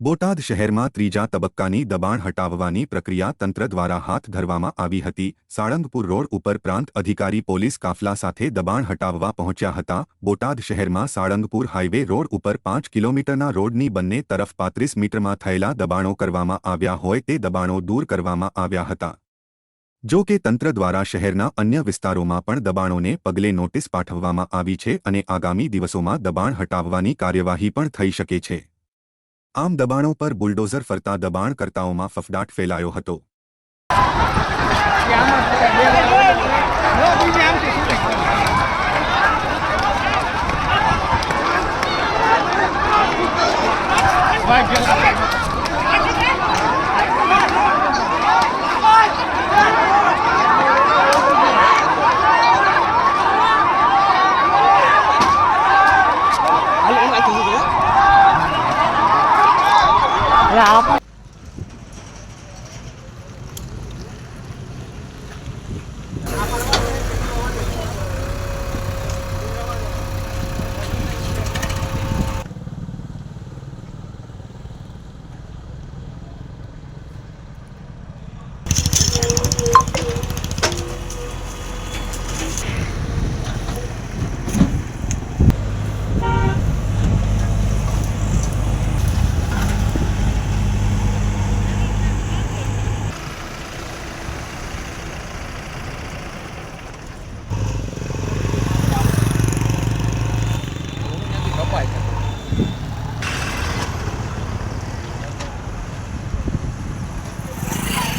બોટાદ શહેરમાં ત્રીજા તબક્કાની દબાણ હટાવવાની પ્રક્રિયા તંત્ર દ્વારા હાથ ધરવામાં આવી હતી. સાળંગપુર રોડ ઉપર પ્રાંત અધિકારી પોલીસ કાફલા સાથે દબાણ હટાવવા પહોંચ્યા હતા. બોટાદ શહેરમાં સાળંગપુર હાઇવે રોડ ઉપર પાંચ કિલોમીટરના રોડની બંને તરફ પાંત્રીસ મીટરમાં થયેલા દબાણો કરવામાં આવ્યા હોય તે દબાણો દૂર કરવામાં આવ્યા હતા. જો કે તંત્ર દ્વારા શહેરના અન્ય વિસ્તારોમાં પણ દબાણોને પગલે નોટિસ પાઠવવામાં આવી છે અને આગામી દિવસોમાં દબાણ હટાવવાની કાર્યવાહી પણ થઈ શકે છે. આમ દબાણો પર બુલડોઝર ફરતા દબાણકર્તાઓમાં ફફડાટ ફેલાયો હતો. Yeah.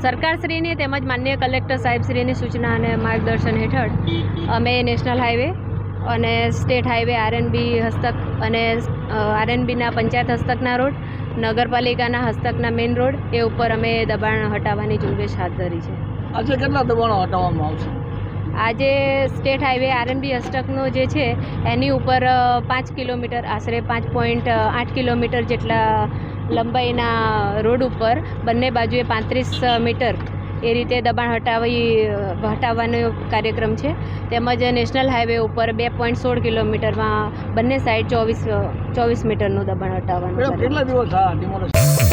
સરકારશ્રીની તેમજ માન્ય કલેક્ટર સાહેબશ્રીની સૂચના અને માર્ગદર્શન હેઠળ અમે નેશનલ હાઈવે અને સ્ટેટ હાઈવે આરએનબી હસ્તક અને આરએનબીના પંચાયત હસ્તકના રોડ નગરપાલિકાના હસ્તકના મેઇન રોડ એ ઉપર અમે દબાણ હટાવવાની ઝુંબેશ હાથ ધરી છે. આજે કેટલા દબાણો હટાવવામાં આવશે? આજે સ્ટેટ હાઈવે આરએનબી હસ્તકનો જે છે એની ઉપર પાંચ કિલોમીટર આશરે પાંચ પોઈન્ટ આઠ કિલોમીટર જેટલા લંબાઈના રોડ ઉપર બંને બાજુએ પાંત્રીસ મીટર એ રીતે દબાણ હટાવી હટાવવાનો કાર્યક્રમ છે. તેમજ નેશનલ હાઈવે ઉપર બે પોઈન્ટ સોળ કિલોમીટરમાં બંને સાઈડ ચોવીસ ચોવીસ મીટરનું દબાણ હટાવવાનું કેટલા દિવસ